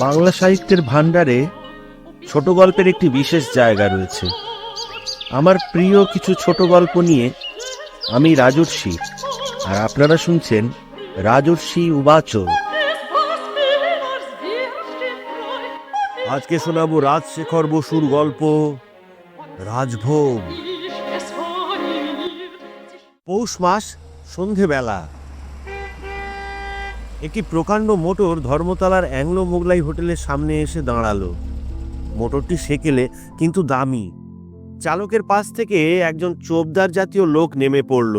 বাংলা সাহিত্যের ভাণ্ডারে ছোট গল্পের একটি বিশেষ জায়গা রয়েছে। আমার প্রিয় কিছু ছোট গল্প নিয়ে আমি রাজর্ষি আর আপনারা শুনছেন রাজর্ষি উবাচ আজকে শোনাবো রাজশেখর বসুর গল্প রাজভোগ। পৌষ মাস সন্ধেবেলা। একটি প্রকাণ্ড মোটর ধর্মতলার অ্যাংলো মোগলাই হোটেলের সামনে এসে দাঁড়াল। মোটরটি সেকেলে, কিন্তু দামি। চালকের পাশ থেকে একজন চোপদার জাতীয় লোক নেমে পড়ল।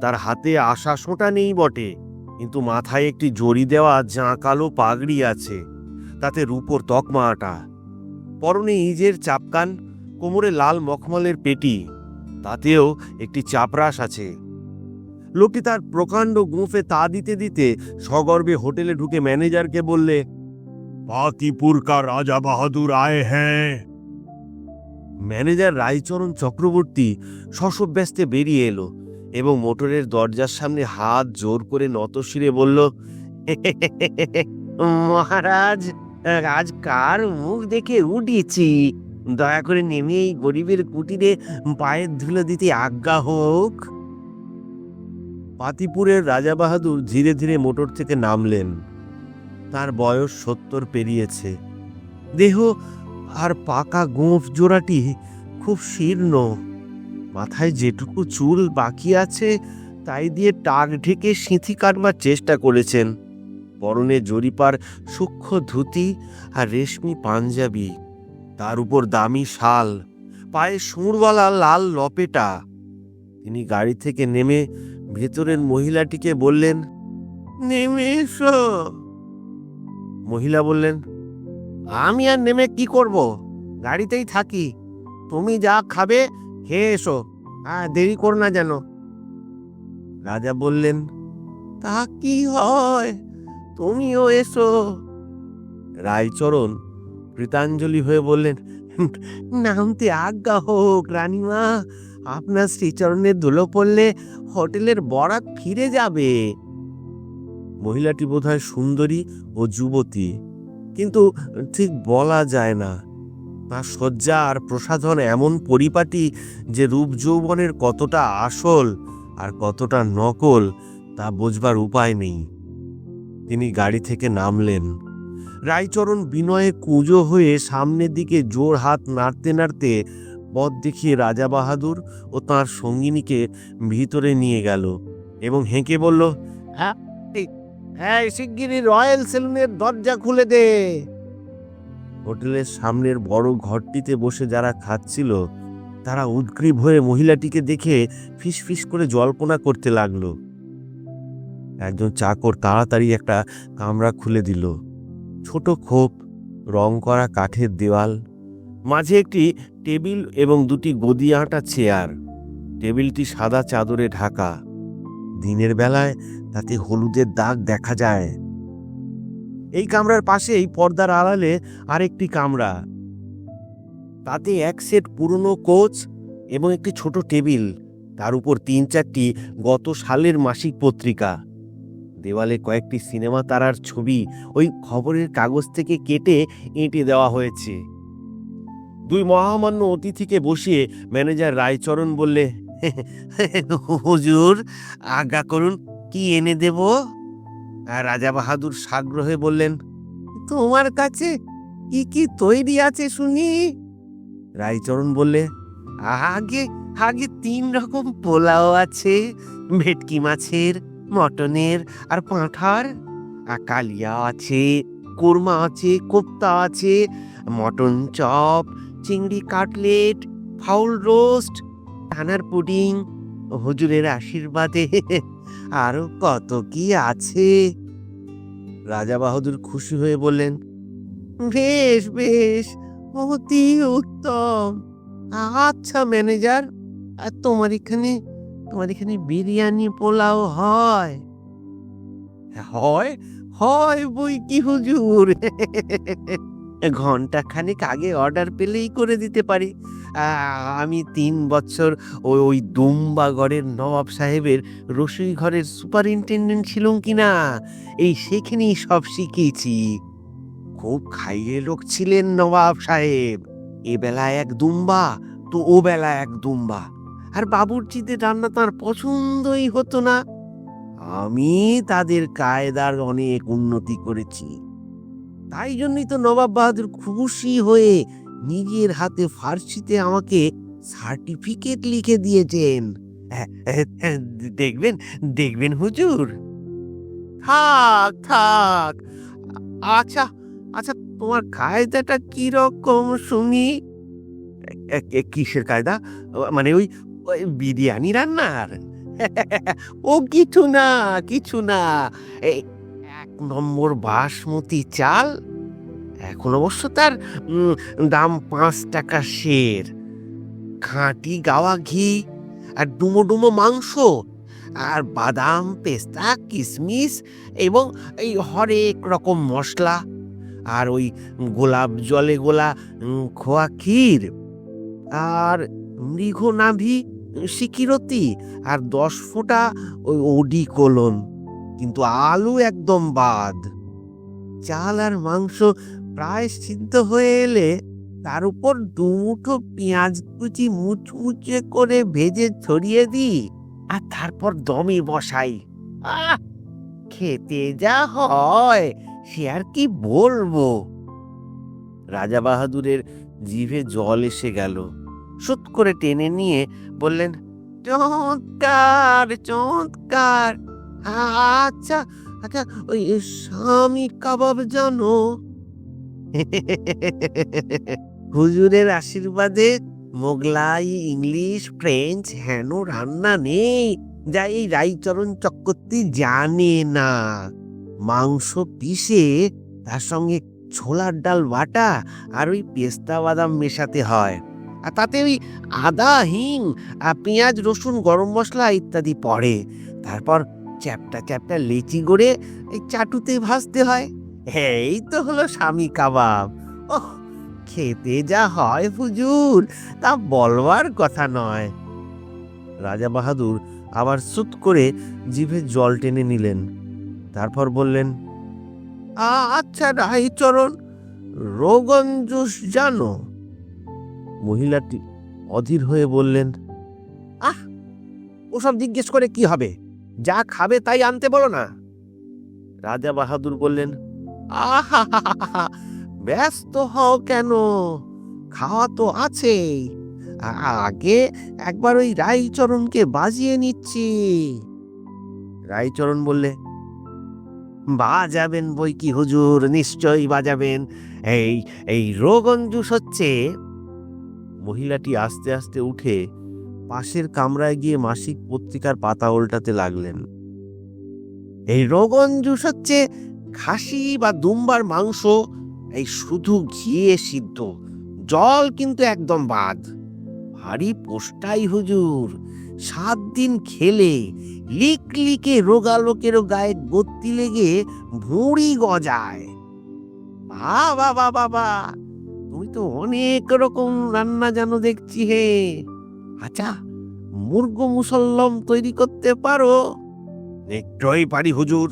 তার হাতে আশা সোঁটা নেই বটে, কিন্তু মাথায় একটি জড়ি দেওয়া জাঁকালো পাগড়ি আছে, তাতে রূপোর তকমা আটা। পরনে ইজের চাপকান, কোমরে লাল মখমলের পেটি, তাতেও একটি চাপরাশ আছে। লোকটি তার প্রকাণ্ড গুঁফে তা দিতে দিতে সগর্বে হোটেলে ঢুকে ম্যানেজারকে বললে পাতিপুর কা রাজা বাহাদুর আয় হ্যাঁ। ম্যানেজার রায়চরণ চক্রবর্তী শশব্যস্তে বেরিয়ে এলো এবং মোটরের দরজার সামনে হাত জোর করে নতশিরে বলল মহারাজ, আজ কার মুখ দেখে উঠেছি? দয়া করে নেমে এই গরিবের কুটিরে পায়ের ধুলো দিতে আজ্ঞা হোক। পাতিপুরের রাজা বাহাদুর ধীরে ধীরে মোটর থেকে নামলেন। তার বয়স সত্তর পেরিয়েছে। দেহ আর পাকা গোঁফ জোড়াটি খুব শীর্ণ। মাথায় যেটুকু চুল বাকি আছে, তাই দিয়ে টাক ঢেকে সিঁথি কাটবার চেষ্টা করেছেন। পরনে জরিপার সূক্ষ্ম ধুতি আর রেশমি পাঞ্জাবি। তার উপর দামি শাল, পায়ে সুঁড়ওয়ালা লাল লপেটা। তিনি গাড়ি থেকে নেমে ভেতরের মহিলাটিকে বললেন, নেমে এসো। মহিলা বললেন, আমি আর নেমে কি করব? গাড়িতেই থাকি। তুমি যা খাবে, খেয়ে এসো। হ্যাঁ দেরি করো না যেন। রাজা বললেন, তা কি হয়? তুমিও এসো। রায়চরণ কৃতাঞ্জলি হয়ে বললেন, নামতে আজ্ঞা হোক, রানীমা। আপনার শ্রীচরণের ধুলো পড়লে হোটেলের বরাত ফিরে যাবে। মহিলাটি বোধহয় সুন্দরী ও যুবতী, কিন্তু ঠিক বলা যায় না। তার শয্যা আর প্রসাধন এমন পরিপাটি যে রূপ যৌবনের কতটা আসল আর কতটা নকল তা বোঝবার উপায় নেই। তিনি গাড়ি থেকে নামলেন। রায়চরণ বিনয়ে কুজো হয়ে সামনের দিকে জোর হাত নাড়তে নাড়তে পথ দেখিয়ে রাজা বাহাদুর ও তার সঙ্গিনীকে ভিতরে নিয়ে গেল এবং হেঁকে বলল হ্যাঁ হ্যাঁ শিগগিরই রয়্যাল সেলুনের দরজা খুলে দে। হোটেলের সামনের বড় ঘরটিতে বসে যারা খাচ্ছিল তারা উদ্গ্রীব হয়ে মহিলাটিকে দেখে ফিসফিস করে জল্পনা করতে লাগল। একজন চাকর তাড়াতাড়ি একটা কামরা খুলে দিল। ছোট খোপ রং করা কাঠের দেওয়াল মাঝে একটি টেবিল এবং দুটি গদি আঁটা চেয়ার। টেবিলটি সাদা চাদরে ঢাকা। দিনের বেলায় তাতে হলুদের দাগ দেখা যায়। এই কামরার পাশেই পর্দার আড়ালে আরেকটি কামরা। তাতে এক সেট পুরনো কোচ এবং একটি ছোট টেবিল। তার উপর তিন চারটি গত সালের মাসিক পত্রিকা। দেওয়ালে কয়েকটি সিনেমা তারার ছবি ওই খবরের কাগজ থেকে কেটে এঁটে দেওয়া হয়েছে। দুই মহামান্য অতিথিকে বসিয়ে ম্যানেজার রায়চরণ বললে, হুজুর, আজ্ঞা করুন, কি এনে দেব? রাজা বাহাদুর সাগ্রহে বললেন, তোমার কাছে কি কি তৈরি আছে শুনি? রায়চরণ বললে, আগে আগে তিন রকম পোলাও আছে, ভেটকি মাছের, মটনের আর পাঁঠার। কালিয়া আছে, কোরমা আছে, কোপ্তা আছে, মটন চপ চিংড়ি কাটলেট, ফাউল রোস্ট টানার পুডিং, হুজুরের আশীর্বাদে। আরও কত কি আছে? রাজা বাহাদুর খুশি হয়ে বললেন, বেশ বেশ, অতি উত্তম। আচ্ছা ম্যানেজার, আর তোমার এখানে তোমার এখানে বিরিয়ানি পোলাও হয় হয় হয় বই কি হুজুর? ঘণ্টা খানিক আগে অর্ডার পেলেই করে দিতে পারি। আমি তিন বছর ওই ওই দুম্বাগড়ের নবাব সাহেবের রসুই ঘরের সুপারিনটেন্ডেন্ট ছিলাম কি না এই সেখানেই সব শিখেছি। খুব খাইয়ে লোক ছিলেন নবাব সাহেব। এ বেলা এক দুম্বা, তো ও বেলা এক দুম্বা। আর বাবুর্চিদের রান্না তার পছন্দই হতো না। আমি তাদের কায়দার অনেক উন্নতি করেছি। তাই জন্যই তো নবাব বাহাদুর খুশি হয়ে নিজের হাতে ফার্সিতে আমাকে সার্টিফিকেট লিখে দিয়েছেন। দেখবেন দেখবেন হুজুর। থাক থাক। আচ্ছা আচ্ছা তোমার কায়দাটা কি রকম শুনি কিসের কায়দা? মানে ওই বিরিয়ানি রান্নার? ও কিছু না কিছু না। নম্বর বাসমতি চাল? এখন অবশ্য তার দাম পাঁচ টাকা শের খাঁটি গাওয়া ঘি আর ডুমো ডুমো মাংস আর বাদাম, পেস্তা কিশমিশ এবং এই হরেক রকম মশলা আর ওই গোলাপ জলে গোলা খোয়া ক্ষীর আর মৃগ নাভি সিকিরতি আর দশ ফোঁটা ওই ওডি কোলন। কিন্তু আলু একদম বাদ। চাল আর মাংস প্রায় সিদ্ধ হয়ে এলে তার উপর দুমুঠো পেঁয়াজ কুচি মুচমুচে করে ভেজে ছড়িয়ে দিই আর তারপর দমে বসাই। আহ! খেতে যা হয়, সে আর কি বলব? রাজা বাহাদুরের জিভে জল এসে গেল। সুত করে টেনে নিয়ে বললেন, চমৎকার চমৎকার। আচ্ছা আচ্ছা ওই স্বামী কাবাব জানো? হুজুরের আশীর্বাদে মোগলাই, ইংলিশ, ফ্রেঞ্চ, হেন, রান্না নেই। যা এই রাইচরণ চক্রবর্তী জানে না। মাংস পিষে তার সঙ্গে ছোলার ডাল বাটা আর ওই পেস্তা বাদাম মেশাতে হয়। আর তাতে ওই আদা, হিং পেঁয়াজ, রসুন, গরম মশলা ইত্যাদি পড়ে। তারপর চ্যাপটা চ্যাপটা লেচি করে এই চাটুতে ভাজতে হয়। এই তো হলো স্বামী কাবাব। ওহ, খেতে যা হয় হুজুর, তা বলবার কথা নয়। রাজা বাহাদুর আবার সুত করে জিভে জল টেনে নিলেন। তারপর বললেন, "আ- আচ্ছা রাইচরণ রোগন জুস জানো? মহিলাটি অধীর হয়ে বললেন, আহ, ওসব জিজ্ঞেস করে কি হবে? যা খাবে তাই আনতে বলো না। রাজা বাহাদুর বললেন আহা ব্যস্ত হও কেন? খাওয়া তো আছেই। আগে একবার ওই রাইচরণকে বাজিয়ে নিচ্ছি। রায়চরণ বললে, বাজাবেন বই কি হুজুর? নিশ্চয়ই বাজাবেন। এই এই রোগন জুস হচ্ছে। মহিলাটি আস্তে আস্তে উঠে পাশের কামরায় গিয়ে মাসিক পত্রিকার পাতা উল্টাতে লাগলেন। এই রোগন জুস হচ্ছে খাসি বা দুম্বার মাংস। এই শুধু ঘিয়ে সিদ্ধ। জল কিন্তু একদম বাদ। ভারী পোস্টাই হুজুর। সাত দিন খেলে লিক লিকে রোগা লোকেরও গায়ে গত্তি লেগে ভুঁড়ি গজায়। বাবা বাবা বাবা তুমি তো অনেক রকম রান্না জানো দেখছি হে। আচ্ছা মুরগ মুসল্লম তৈরি করতে পারো। নিশ্চয়ই পারি হুজুর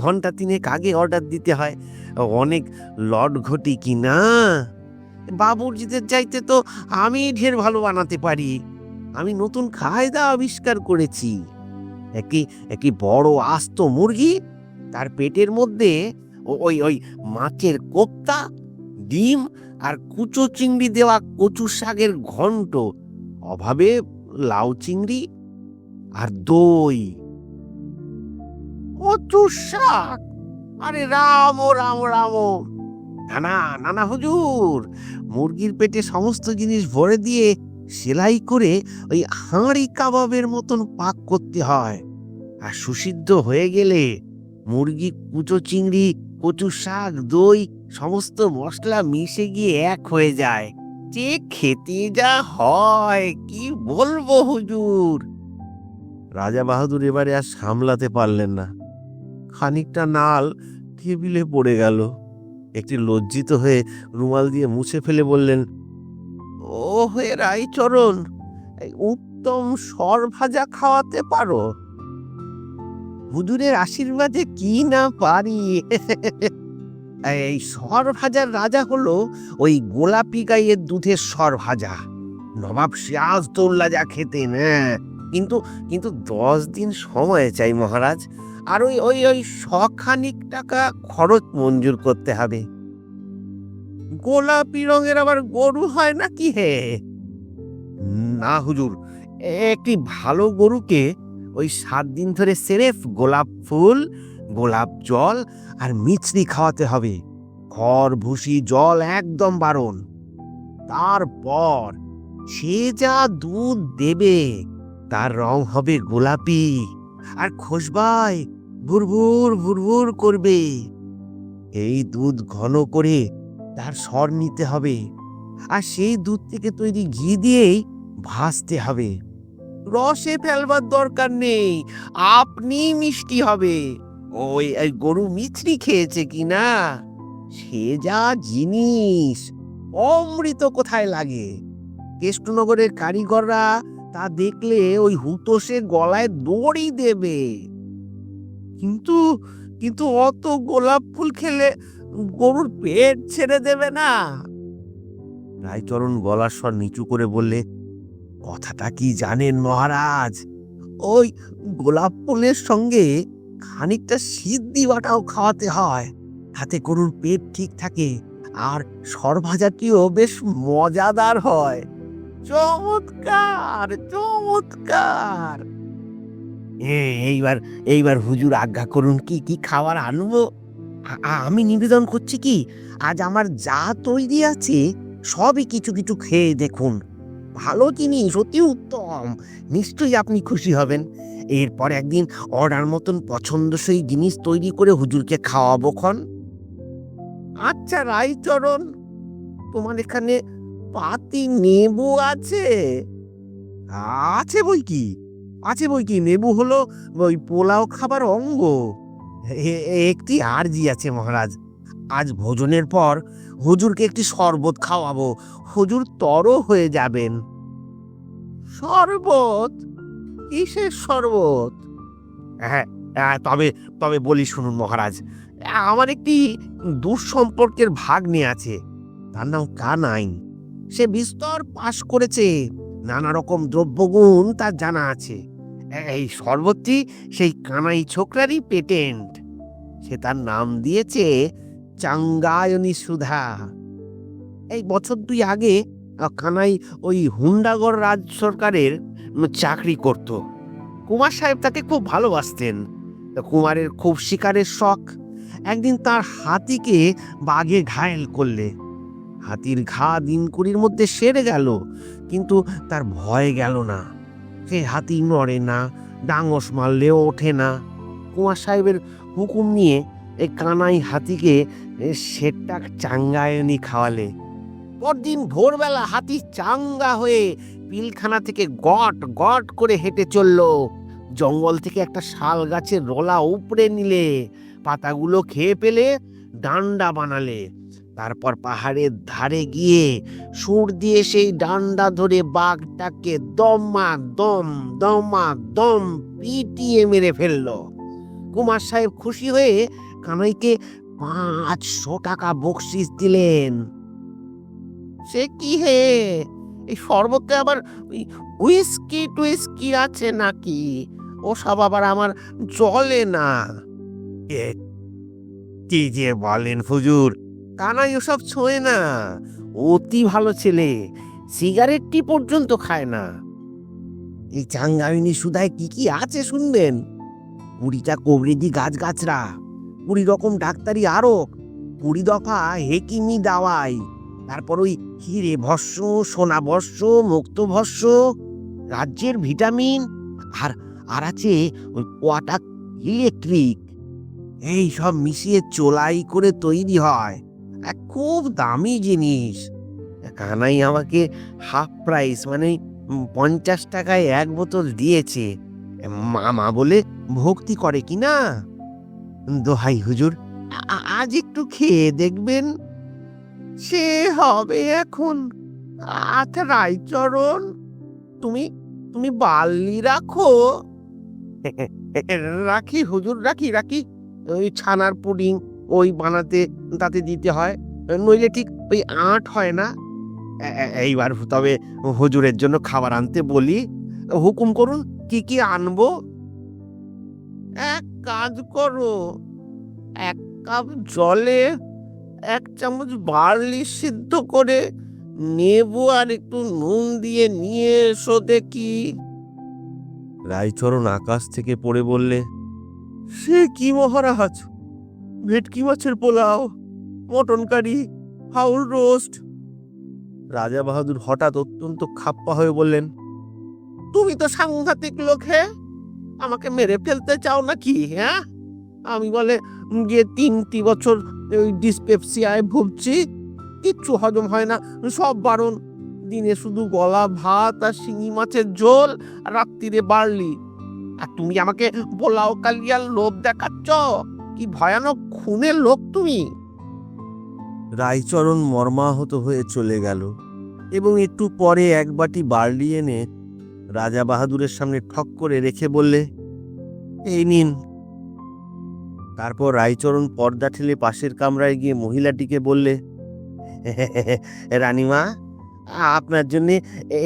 ঘণ্টা তিনেক আগে অর্ডার দিতে হয়, অনেক লট ঘটি কি না বাবুর্জিদের চাইতে তো আমি ঢের ভালো বানাতে পারি। আমি নতুন খায়দা আবিষ্কার করেছি। একই একই বড় আস্ত মুরগি, তার পেটের মধ্যে ওই ওই মাছের কোপ্তা, ডিম আর কুচো চিংড়ি দেওয়া কচু শাকের ঘন্ট অভাবে লাউ চিংড়ি আর দই। কচু শাক! আরে রাম রাম রাম না না না না হুজুর, মুরগির পেটে সমস্ত জিনিস ভরে দিয়ে সেলাই করে ওই হাঁড়ি কাবাবের মতন পাক করতে হয়। আর সুসিদ্ধ হয়ে গেলে মুরগি, কুচো চিংড়ি কচু শাক, দই, সমস্ত মশলা মিশে গিয়ে এক হয়ে যায়। যে খেতে যা হয় কি বলব হুজুর? রাজা বাহাদুর এবারে আর সামলাতে পারলেন না। খানিকটা নাল টেবিলে পড়ে গেল। একটি লজ্জিত হয়ে রুমাল দিয়ে মুছে ফেলে বললেন ও হে রায়চরণ উত্তম সর ভাজা খাওয়াতে পারো? হুজুরের আশীর্বাদে কি না পারি? এই সর ভাজার রাজা হলো ওই গোলাপি গাইয়ের দুধের সর ভাজা নবাব সিরাজদৌল্লা যা খেতেন হ্যাঁ। কিন্তু কিন্তু দশ দিন সময় চাই মহারাজ, আর ওই ওই ওই শখানিক টাকা খরচ মঞ্জুর করতে হবে। গোলাপি রঙের আবার গরু হয় নাকি হে? না হুজুর, একটি ভালো গরুকে ওই সাত দিন ধরে সেরেফ গোলাপ ফুল গোলাপ জল আর মিছরি খাওয়াতে হবে। খড়, ভুসি, জল একদম বারণ। তারপর সে যা দুধ দেবে, তার রং হবে গোলাপি আর খোসবাই ভুরভুর ভুরভুর করবে। এই দুধ ঘন করে তার স্বর নিতে হবে আর সেই দুধ থেকে তৈরি ঘি দিয়েই ভাসতে হবে। রসে ফেলবার দরকার নেই আপনি মিষ্টি হবে। ওই, এই গরু মিছরি খেয়েছে কি না? সে যা জিনিস। অমৃত কোথায় লাগে? কেষ্টনগরের কারিগররা তা দেখলে ওই হুতোষে গলায় দড়ি দেবে। কিন্তু কিন্তু অত গোলাপ ফুল খেলে গরুর পেট ছেড়ে দেবে না। রায়চরণ গলার স্বর নিচু করে বললে, কথাটা কি জানেন মহারাজ? ওই গোলাপ ফুলের সঙ্গে খানিকটা সিদ্ধি বাটাও খাওয়াতে হয়। হাতে গরুর পেট ঠিক থাকে আর সরভাজাটিও বেশ মজাদার হয়। চমৎকার চমৎকার! এইবার এইবার হুজুর আজ্ঞা করুন, কি কি খাবার আনব? আমি নিবেদন করছি কি, আজ আমার যা তৈরি আছে, সবই কিছু কিছু খেয়ে দেখুন। ভালো জিনিস, অতি উত্তম। নিশ্চয়ই আপনি খুশি হবেন। এরপর একদিন অর্ডার মতন পছন্দসই জিনিস তৈরি করে হুজুরকে খাওয়াবো খন। আচ্ছা রাইচরণ তোমার এখানে পাতি নেবু আছে? আছে বই কি? আছে বই কি? নেবু হলো ওই পোলাও খাবার অঙ্গ। একটি আরজি আছে মহারাজ। আজ ভোজনের পর হুজুরকে একটি শরবত খাওয়াবো। হুজুর তর হয়ে যাবেন। শরবত? কিসের শরবত? হ্যাঁ হ্যাঁ, তবে তবে বলি শুনুন মহারাজ আমার একটি দুঃসম্পর্কের ভাগ্নে আছে তার নাম কানাই সে বিস্তর পাশ করেছে নানা রকম দ্রব্যগুণ তার জানা আছে। এই শরবতটি সেই কানাই ছোকরারই পেটেন্ট। সে তার নাম দিয়েছে চাঙ্গায়নী সুধা। এই বছর দুই আগে কানাই ওই হুন্ডাগড় রাজ সরকারের চাকরি করত। কুমার সাহেব তাকে খুব ভালোবাসতেন। কুমারের খুব শিকারের শখ। একদিন তার হাতিকে বাঘে ঘায়েল করলে। হাতির ঘা দিন কুড়ির মধ্যে সেরে গেল, কিন্তু তার ভয় গেল না। সে হাতি নড়ে না, ডাঙস মারলেও ওঠে না। কুমার সাহেবের হুকুম নিয়ে এই কানাই হাতিকে সেটা চাঙ্গায়নি খাওয়ালে। পরদিন ভোরবেলা হাতি চাঙ্গা হয়ে পিলখানা থেকে গট গট করে হেঁটে চলল। জঙ্গল থেকে একটা শাল গাছের রলা উপড়ে নিলে, পাতাগুলো খেয়ে পেলে ডান্ডা বানালে। তারপর পাহাড়ের ধারে গিয়ে সুর দিয়ে সেই ডান্ডা ধরে বাঘটাকে দমা, দম দমা, দম পিটিয়ে মেরে ফেলল। কুমার সাহেব খুশি হয়ে কানাইকে পাঁচশো টাকা বকশিস দিলেন। সে কি হে? এই শরবতে আবার ওই উইস্কি টুইস্কি আছে নাকি? ও সব আবার আমার চলে না। কি যে বলেন হুজুর? কানাই ওসব ছোঁয় না। অতি ভালো ছেলে সিগারেটটি পর্যন্ত খায় না। এই চাঙ্গাইনি সুদায় কি কি আছে শুনবেন? কুড়িটা কবরেজি গাছ গাছরা কুড়ি রকম ডাক্তারি আরক কুড়ি দফা হেকিমি দাওয়াই। তারপর ওই হিরে ভস্য, সোনা ভস্য, মুক্ত ভস্য, রাজ্যের ভিটামিন, আর আর আছে ওই কোয়াটাক ইলেকট্রিক। এই সব মিশিয়ে চোলাই করে তৈরি হয়। খুব দামি জিনিস। কানাই আমাকে হাফ প্রাইস মানে পঞ্চাশ টাকায় এক বোতল দিয়েছে। মামা বলে ভক্তি করে কি না দোহাই হুজুর আজ একটু খেয়ে দেখবেন। সে হবে এখন। আচ্ছা রায়চরণ, তুমি তুমি বাল্লি রাখো। রাখি, হুজুর, রাখি রাখি। ওই ছানার পুডিং ওই বানাতে, তাতে দিতে হয়। নইলে ঠিক ওই আট হয় না। এইবার তবে হুজুরের জন্য খাবার আনতে বলি। হুকুম করুন, কি কি আনব? এক কাজ করো। এক কাপ জলে এক চামচ বার্লি সিদ্ধ করে নেবু আর একটু নুন দিয়ে নিয়ে এসো দেখি। রায়চরণ আকাশ থেকে পড়ে বললে সে কি মহারাজ? ভেটকি মাছের pulao mutton curry fowl roast. রাজা বাহাদুর হঠাৎ অত্যন্ত খাপ্পা হয়ে বললেন তুমি তো সাংঘাতিক লোক হে? আমাকে মেরে ফেলতে চাও নাকি হ্যাঁ? আমি বলে যে তিনটি বছর ওই ডিসপেপসিয়ায় ভুগছি, কিচ্ছু হজম হয় না, সব বারণ। দিনে শুধু গলা, ভাত আর শিঙি মাছের ঝোল, আর রাত্রিরে বাড়লি আর তুমি আমাকে পোলাও কালিয়ার লোভ দেখাচ্ছ? কি ভয়ানক খুনের লোক তুমি? রায়চরণ মর্মাহত হয়ে চলে গেল এবং একটু পরে এক বাটি বার্লি এনে রাজা বাহাদুরের সামনে ঠক করে রেখে বললে, এই নিন তারপর রায়চরণ পর্দা ঠেলে পাশের কামরায় গিয়ে মহিলাটিকে বললে রানীমা, আপনার জন্য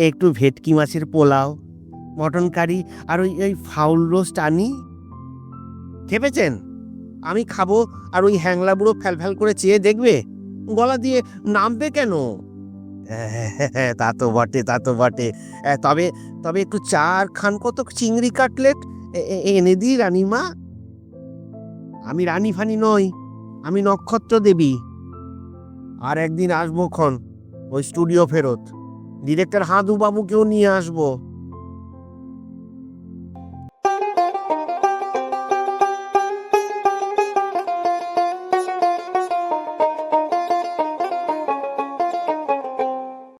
একটু ভেটকি মাছের পোলাও, মটন কারি আর ওই ওই ফাউল রোস্ট আনি। খেপেছেন? আমি খাব আর ওই হ্যাংলা বুড়ো ফ্যাল ফ্যাল করে চেয়ে দেখবে? গলা দিয়ে নামবে কেন? তা তো বটে, তা তো বটে। তবে তবে একটু চার খান কত চিংড়ি কাটলেট। এনে দিই রানীমা। আমি রানী ফানি নই, আমি নক্ষত্র দেবী। আর একদিন আসব ক্ষণ, ওই স্টুডিও ফেরত। ডিরেক্টর হাঁধু বাবুকেও নিয়ে আসব।